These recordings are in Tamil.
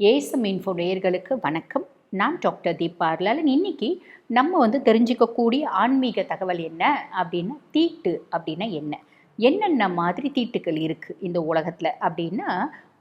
ஏசம் இன்ஃபோ நேயர்களுக்கு வணக்கம். நான் டாக்டர் தீபா அர்லாலன் இன்னைக்கு நம்ம வந்து தெரிஞ்சுக்கக்கூடிய ஆன்மீக தகவல் என்ன அப்படின்னா தீட்டு அப்படின்னா என்ன? என்னென்ன மாதிரி தீட்டுகள் இருக்குது இந்த உலகத்தில் அப்படின்னா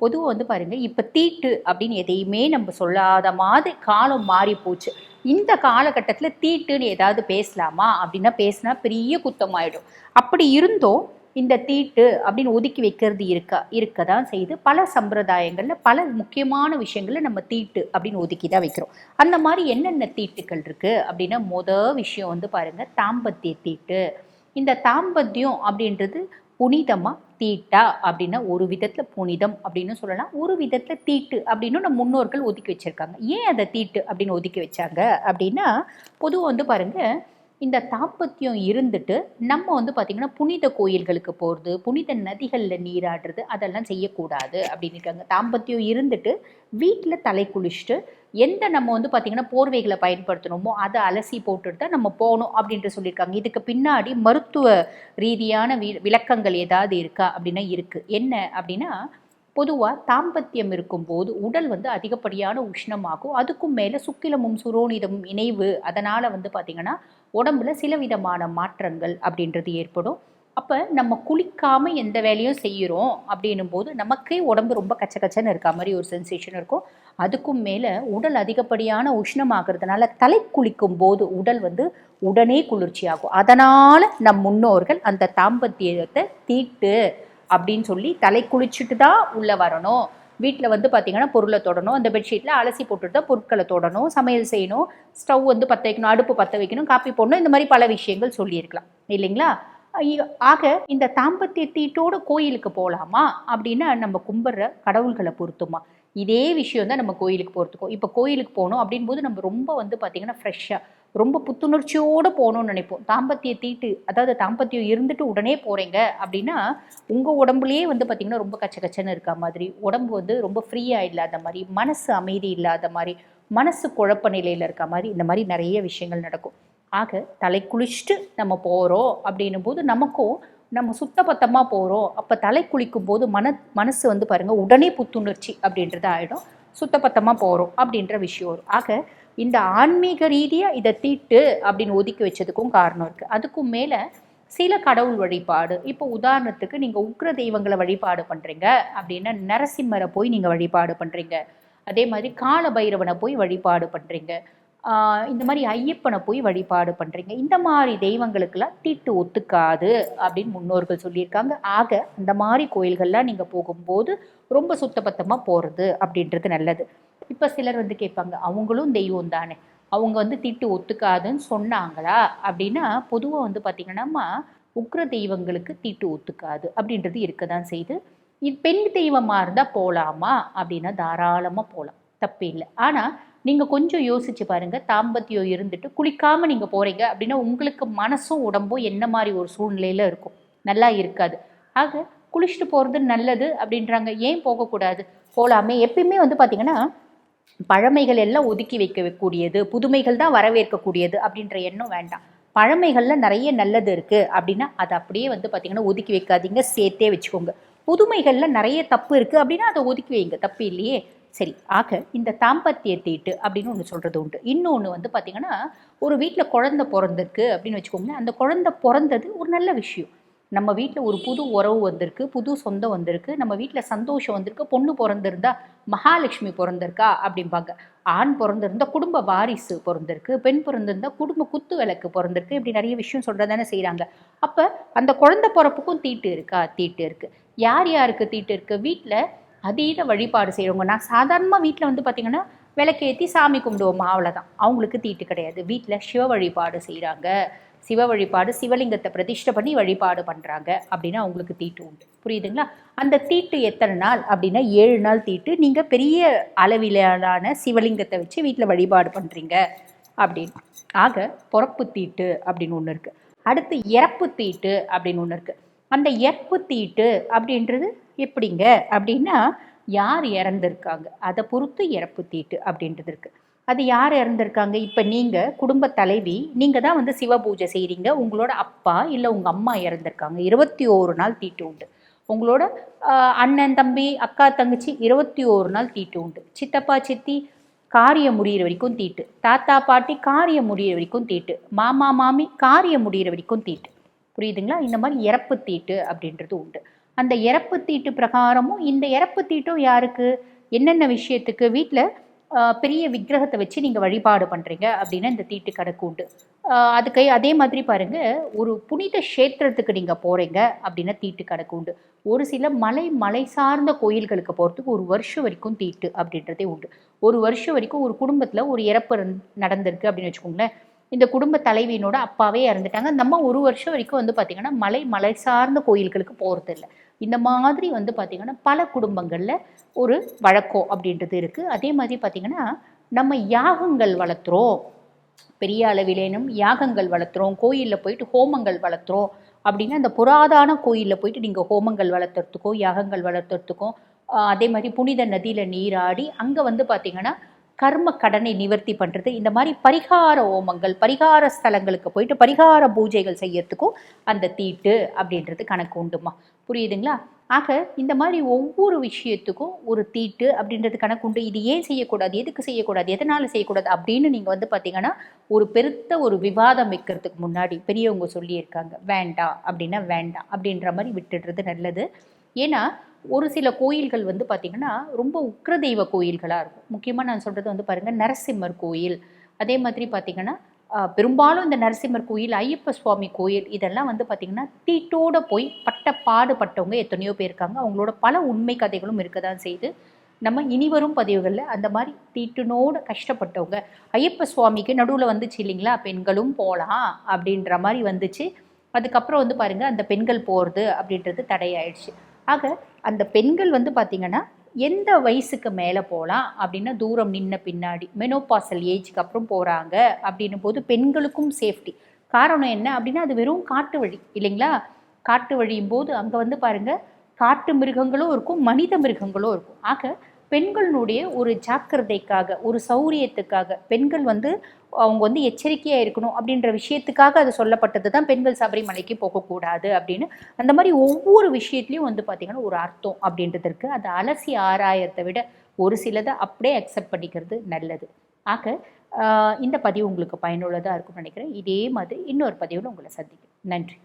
பொதுவாக வந்து பாருங்கள் இப்போ தீட்டு அப்படின்னு எதையுமே நம்ம சொல்லாத மாதிரி காலம் மாறி போச்சு. இந்த காலகட்டத்தில் தீட்டுன்னு ஏதாவது பேசலாமா? அப்படின்னா பேசினா பெரிய குத்தமாயிடும். அப்படி இருந்தோம் இந்த தீட்டு அப்படின்னு ஒதுக்கி வைக்கிறது இருக்க இருக்க தான் செய்து பல சம்பிரதாயங்களில் பல முக்கியமான விஷயங்களை நம்ம தீட்டு அப்படின்னு ஒதுக்கி தான் வைக்கிறோம். அந்த மாதிரி என்னென்ன தீட்டுகள் இருக்குது அப்படின்னா மொதல் விஷயம் வந்து பாருங்கள் தாம்பத்திய தீட்டு. இந்த தாம்பத்தியம் அப்படின்றது புனிதமாக தீட்டா அப்படின்னா ஒரு விதத்தில் புனிதம் அப்படின்னு சொல்லலாம். ஒரு விதத்தில் தீட்டு அப்படின்னு நம்ம முன்னோர்கள் ஒதுக்கி வச்சுருக்காங்க. ஏன் அதை தீட்டு அப்படின்னு ஒதுக்கி வச்சாங்க அப்படின்னா பொதுவாக வந்து பாருங்கள் இந்த தாம்பத்தியம் இருந்துட்டு நம்ம வந்து பார்த்திங்கன்னா புனித கோயில்களுக்கு போகிறது புனித நதிகளில் நீராடுறது அதெல்லாம் செய்யக்கூடாது அப்படின்னு இருக்காங்க. தாம்பத்தியம் இருந்துட்டு வீட்டில் தலை குளிச்சுட்டு எந்த நம்ம வந்து பார்த்திங்கன்னா போர்வைகளை பயன்படுத்தணுமோ அதை அலசி போட்டுட்டு தான் நம்ம போகணும் அப்படின்ட்டு சொல்லியிருக்காங்க. இதுக்கு பின்னாடி மருத்துவ ரீதியான வி விளக்கங்கள் ஏதாவது இருக்கா அப்படின்னா இருக்குது என்ன அப்படின்னா பொதுவாக தாம்பத்தியம் இருக்கும்போது உடல் வந்து அதிகப்படியான உஷ்ணமாகும். அதுக்கும் மேலே சுக்கிலமும் சுரோனிதமும் இணைவு. அதனால் வந்து பார்த்திங்கன்னா உடம்புல சில விதமான மாற்றங்கள் அப்படின்றது ஏற்படும். அப்போ நம்ம குளிக்காமல் எந்த வேலையும் செய்கிறோம் அப்படின்னும் போது நமக்கே உடம்பு ரொம்ப கச்ச கச்சன்னு இருக்க மாதிரி ஒரு சென்சேஷன் இருக்கும். அதுக்கும் மேலே உடல் அதிகப்படியான உஷ்ணமாகிறதுனால தலை குளிக்கும் போது உடல் வந்து உடனே குளிர்ச்சியாகும். அதனால் நம் முன்னோர்கள் அந்த தாம்பத்தியத்தை தீட்டு அப்படின்னு சொல்லி தலை குளிச்சுட்டு தான் உள்ளே வரணும். வீட்டில் வந்து பார்த்திங்கன்னா பொருளை தொடணும். அந்த பெட்ஷீட்டில் அலசி போட்டுட்டு தான் பொருட்களை தொடணும். சமையல் செய்யணும். ஸ்டவ் வந்து பற்ற வைக்கணும். அடுப்பு பற்ற வைக்கணும். காப்பி போடணும். இந்த மாதிரி பல விஷயங்கள் சொல்லியிருக்கலாம். இல்லைங்களா? ஆக இந்த தாம்பத்திய தீட்டோட கோயிலுக்கு போகலாமா அப்படின்னா நம்ம கும்பிட்ற கடவுள்களை பொறுத்துமா இதே விஷயம் தான் நம்ம கோயிலுக்கு போகிறதுக்கும் இப்போ கோயிலுக்கு போகணும் அப்படின் போது நம்ம ரொம்ப வந்து பார்த்திங்கன்னா ஃப்ரெஷ்ஷாக ரொம்ப புத்துணர்ச்சியோடு போகணும்னு நினைப்போம். தாம்பத்திய தீட்டு அதாவது தாம்பத்தியம் இருந்துட்டு உடனே போகிறீங்க அப்படின்னா உங்கள் உடம்புலேயே வந்து பார்த்திங்கன்னா ரொம்ப கச்ச கச்சன்னு இருக்க மாதிரி உடம்பு வந்து ரொம்ப ஃப்ரீயாக இல்லாத மாதிரி மனசு அமைதி இல்லாத மாதிரி மனசு குழப்ப நிலையில் இருக்க மாதிரி இந்த மாதிரி நிறைய விஷயங்கள் நடக்கும். ஆக தலை குளிச்சுட்டு நம்ம போகிறோம் அப்படின்னும் போது நமக்கும் நம்ம சுத்தபத்தமாக போகிறோம் அப்போ தலை குளிக்கும் போது மன மனசு வந்து பாருங்கள் உடனே புத்துணர்ச்சி அப்படின்றது ஆகிடும் சுத்தபத்தமாக போகிறோம் அப்படின்ற விஷயம் வரும். ஆக இந்த ஆன்மீக ரீதியாக இதை தீட்டு அப்படின்னு ஒதுக்கி வச்சதுக்கும் காரணம் இருக்குது அதுக்கும் மேலே சில கடவுள் வழிபாடு. இப்போ உதாரணத்துக்கு நீங்கள் உக்ர தெய்வங்களை வழிபாடு பண்ணுறீங்க அப்படின்னா நரசிம்மரை போய் நீங்கள் வழிபாடு பண்ணுறீங்க அதே மாதிரி கால பைரவனை போய் வழிபாடு பண்ணுறீங்க இந்த மாதிரி ஐயப்பனை போய் வழிபாடு பண்ணுறீங்க இந்த மாதிரி தெய்வங்களுக்கெல்லாம் தீட்டு ஒத்துக்காது அப்படின்னு முன்னோர்கள் சொல்லியிருக்காங்க. ஆக அந்த மாதிரி கோயில்கள்லாம் நீங்கள் போகும்போது ரொம்ப சுத்தபத்தமாக போகிறது அப்படின்றது நல்லது. இப்போ சிலர் வந்து கேட்பாங்க அவங்களும் தெய்வம் தானே அவங்க வந்து திட்டு ஒத்துக்காதுன்னு சொன்னாங்களா? அப்படின்னா பொதுவாக வந்து பார்த்திங்கன்னா உக்ர தெய்வங்களுக்கு தீட்டு ஒத்துக்காது. அப்படின்றது இருக்க தான் செய்து இது பெண் தெய்வமாக இருந்தால் போகலாமா அப்படின்னா தாராளமாக போகலாம் தப்பு இல்லை. ஆனால் நீங்கள் கொஞ்சம் யோசிச்சு பாருங்கள் தாம்பத்தியம் இருந்துட்டு குளிக்காமல் நீங்கள் போகிறீங்க அப்படின்னா உங்களுக்கு மனசும் உடம்பும் என்ன மாதிரி ஒரு சூழ்நிலையில் இருக்கும்? நல்லா இருக்காது. ஆக குளிச்சுட்டு போகிறது நல்லது அப்படின்றாங்க. ஏன் போகக்கூடாது? போகலாமே எப்பயுமே வந்து பார்த்திங்கன்னா பழமைகள் எல்லாம் ஒதுக்கி வைக்கக்கூடியது புதுமைகள் தான் வரவேற்கக்கூடியது அப்படின்ற எண்ணம் வேண்டாம். பழமைகளில் நிறைய நல்லது இருக்குது அப்படின்னா அதை அப்படியே வந்து பார்த்திங்கன்னா ஒதுக்கி வைக்காதீங்க சேர்த்தே வச்சுக்கோங்க. புதுமைகளில் நிறைய தப்பு இருக்குது அப்படின்னா அதை ஒதுக்கி வைங்க தப்பு இல்லையே. சரி ஆக இந்த தாம்பத்திய தீட்டு அப்படின்னு ஒன்று சொல்கிறது உண்டு. இன்னொன்று வந்து பார்த்திங்கன்னா ஒரு வீட்டில் குழந்த பிறந்திருக்கு அப்படின்னு வச்சுக்கோங்களேன் அந்த குழந்த பிறந்தது ஒரு நல்ல விஷயம். நம்ம வீட்டில் ஒரு புது உறவு வந்திருக்கு புது சொந்தம் வந்திருக்கு நம்ம வீட்டில் சந்தோஷம் வந்திருக்கு பொண்ணு பிறந்திருந்தா மகாலட்சுமி பிறந்திருக்கா அப்படிம்பாங்க. ஆண் பிறந்திருந்தா குடும்ப வாரிசு பிறந்திருக்கு பெண் பிறந்திருந்தா குடும்ப குத்து விளக்கு பிறந்திருக்கு இப்படி நிறைய விஷயம் சொல்கிறதானே செய்கிறாங்க அப்போ அந்த குழந்தை பிறப்புக்கும் தீட்டு இருக்கா? தீட்டு இருக்குது யார் யாருக்கு தீட்டு இருக்குது வீட்டில் அதீத வழிபாடு செய்கிறவங்க நான் சாதாரணமாக வீட்டில் வந்து பார்த்திங்கன்னா விளக்கேற்றி சாமி கும்பிடுவோமா? அவ்வளோதான் அவங்களுக்கு தீட்டு கிடையாது. வீட்டில் சிவ வழிபாடு செய்கிறாங்க சிவ வழிபாடு சிவலிங்கத்தை பிரதிஷ்டை பண்ணி வழிபாடு பண்ணுறாங்க அப்படின்னா அவங்களுக்கு தீட்டு உண்டு. புரியுதுங்களா? அந்த தீட்டு எத்தனை நாள் அப்படின்னா ஏழு நாள் தீட்டு. நீங்கள் பெரிய அளவிலான சிவலிங்கத்தை வச்சு வீட்டில் வழிபாடு பண்ணுறீங்க அப்படின்னு. ஆக பிறப்பு தீட்டு அப்படின்னு ஒன்று இருக்குது அடுத்து இறப்பு தீட்டு அப்படின்னு ஒன்று இருக்குது அந்த இறப்பு தீட்டு அப்படின்றது எப்படிங்க? அப்படின்னா யார் இறந்துருக்காங்க? அதை பொறுத்து இறப்பு தீட்டு அப்படின்றது இருக்குது அது யார் இறந்துருக்காங்க? இப்போ நீங்கள் குடும்ப தலைவி நீங்கள் தான் வந்து சிவ பூஜை செய்கிறீங்க உங்களோட அப்பா இல்லை உங்கள் அம்மா இறந்துருக்காங்க. இருபத்தி ஓரு நாள் தீட்டு உண்டு. உங்களோட அண்ணன் தம்பி அக்கா தங்கச்சி இருபத்தி ஓரு நாள் தீட்டு உண்டு. சித்தப்பா சித்தி காரியம் முடியிற வரைக்கும் தீட்டு. தாத்தா பாட்டி காரியம் முடியிற வரைக்கும் தீட்டு. மாமா மாமி காரியம் முடியிற வரைக்கும் தீட்டு. புரியுதுங்களா? இந்த மாதிரி இறப்பு தீட்டு அப்படின்றது உண்டு. அந்த இறப்பு தீட்டு பிரகாரமும் இந்த இறப்பு தீட்டும் யாருக்கு? என்னென்ன விஷயத்துக்கு? வீட்டில் பெரிய விக்கிரகத்தை வச்சு நீங்கள் வழிபாடு பண்ணுறீங்க அப்படின்னா இந்த தீட்டு கணக்கு உண்டு ஆஹ் அதுக்கு அதே மாதிரி பாருங்க ஒரு புனித க்ஷேத்திரத்துக்கு நீங்கள் போகிறீங்க அப்படின்னா தீட்டு கணக்கு உண்டு ஒரு சில மலை மலை சார்ந்த கோயில்களுக்கு போகிறதுக்கு ஒரு வருஷம் வரைக்கும் தீட்டு அப்படின்றதே உண்டு. ஒரு வருஷம் வரைக்கும் ஒரு குடும்பத்தில் ஒரு இறப்பு நடந்திருக்கு அப்படின்னு வச்சுக்கோங்களேன். இந்த குடும்ப தலைவியினோட அப்பாவே இறந்துட்டாங்க. நம்ம அம்மா ஒரு வருஷம் வரைக்கும் வந்து பார்த்திங்கன்னா மலை மலை சார்ந்த கோயில்களுக்கு போகிறது இல்லை இந்த மாதிரி வந்து பார்த்திங்கன்னா பல குடும்பங்களில் ஒரு வழக்கம் அப்படின்றது இருக்குது அதே மாதிரி பார்த்திங்கன்னா நம்ம யாகங்கள் வளர்த்துறோம். பெரிய அளவிலேனும் யாகங்கள் வளர்த்துறோம். கோயிலில் போயிட்டு ஹோமங்கள் வளர்த்துறோம். அப்படின்னா அந்த புராதான கோயிலில் போயிட்டு நீங்கள் ஹோமங்கள் வளர்த்துறதுக்கோ யாகங்கள் வளர்த்துறதுக்கோ அதே மாதிரி புனித நதியில் நீராடி அங்கே வந்து பார்த்திங்கன்னா கர்ம கடனை நிவர்த்தி பண்ணுறது இந்த மாதிரி பரிகார ஹோமங்கள் பரிகார ஸ்தலங்களுக்கு போயிட்டு பரிகார பூஜைகள் செய்யறதுக்கும் அந்த தீட்டு அப்படின்றது கணக்கு உண்டுமா புரியுதுங்களா? ஆக இந்த மாதிரி ஒவ்வொரு விஷயத்துக்கும் ஒரு தீட்டு அப்படின்றது கணக்கு உண்டு. இது ஏன் செய்யக்கூடாது? எதுக்கு செய்யக்கூடாது? எதனால் செய்யக்கூடாது? அப்படின்னு நீங்கள் வந்து பார்த்தீங்கன்னா ஒரு பெருத்த ஒரு விவாதம் வைக்கிறதுக்கு முன்னாடி பெரியவங்க சொல்லியிருக்காங்க. வேண்டாம் அப்படின்னா வேண்டாம் அப்படின்ற மாதிரி விட்டுடுறது நல்லது. ஏன்னா ஒரு சில கோயில்கள் வந்து பார்த்திங்கன்னா ரொம்ப உக்ர தெய்வ கோயில்களாக இருக்கும். முக்கியமாக நான் சொல்கிறது வந்து பாருங்கள் நரசிம்மர் கோயில். அதே மாதிரி பார்த்திங்கன்னா பெரும்பாலும் இந்த நரசிம்மர் கோயில் ஐயப்ப சுவாமி கோயில் இதெல்லாம் வந்து பார்த்திங்கன்னா தீட்டோடு போய் பட்ட பாடுபட்டவங்க எத்தனையோ பேர் இருக்காங்க. அவங்களோட பல உண்மை கதைகளும் இருக்க தான் செய்து நம்ம இனிவரும் பதிவுகளில் அந்த மாதிரி தீட்டுனோடு கஷ்டப்பட்டவங்க ஐயப்ப சுவாமிக்கு நடுவில் வந்துச்சு இல்லைங்களா? பெண்களும் போகலாம் அப்படின்ற மாதிரி வந்துச்சு. அதுக்கப்புறம் வந்து பாருங்கள் அந்த பெண்கள் போகிறது அப்படின்றது தடையாயிடுச்சு. ஆக அந்த பெண்கள் வந்து பார்த்திங்கன்னா எந்த வயசுக்கு மேலே போகலாம் அப்படின்னா தூரம் நின்ன பின்னாடி மெனோபாசல் ஏஜ்க்கு அப்புறம் போகிறாங்க அப்படின்னும் போது பெண்களுக்கும் சேஃப்டி காரணம் என்ன அப்படின்னா அது வெறும் காட்டு வழி இல்லைங்களா? காட்டு வழியும் போது அங்கே வந்து பாருங்கள் காட்டு மிருகங்களும் இருக்கும் மனித மிருகங்களும் இருக்கும். ஆக பெண்களுடைய ஒரு ஜாக்கிரதைக்காக ஒரு சௌரியத்துக்காக பெண்கள் வந்து அவங்க வந்து எச்சரிக்கையாக இருக்கணும் அப்படின்ற விஷயத்துக்காக அது சொல்லப்பட்டது தான் பெண்கள் சபரிமலைக்கு போகக்கூடாது அப்படின்னு. அந்த மாதிரி ஒவ்வொரு விஷயத்துலையும் வந்து பார்த்திங்கன்னா ஒரு அர்த்தம் அப்படின்றது இருக்குது அதை அலசி ஆராயத்தை விட ஒரு சிலதை அப்படியே அக்செப்ட் பண்ணிக்கிறது நல்லது. ஆக இந்த பதிவு உங்களுக்கு பயனுள்ளதாக இருக்கும்னு நினைக்கிறேன். இதே மாதிரி இன்னொரு பதிவில் உங்களை சந்திக்கிறேன். நன்றி.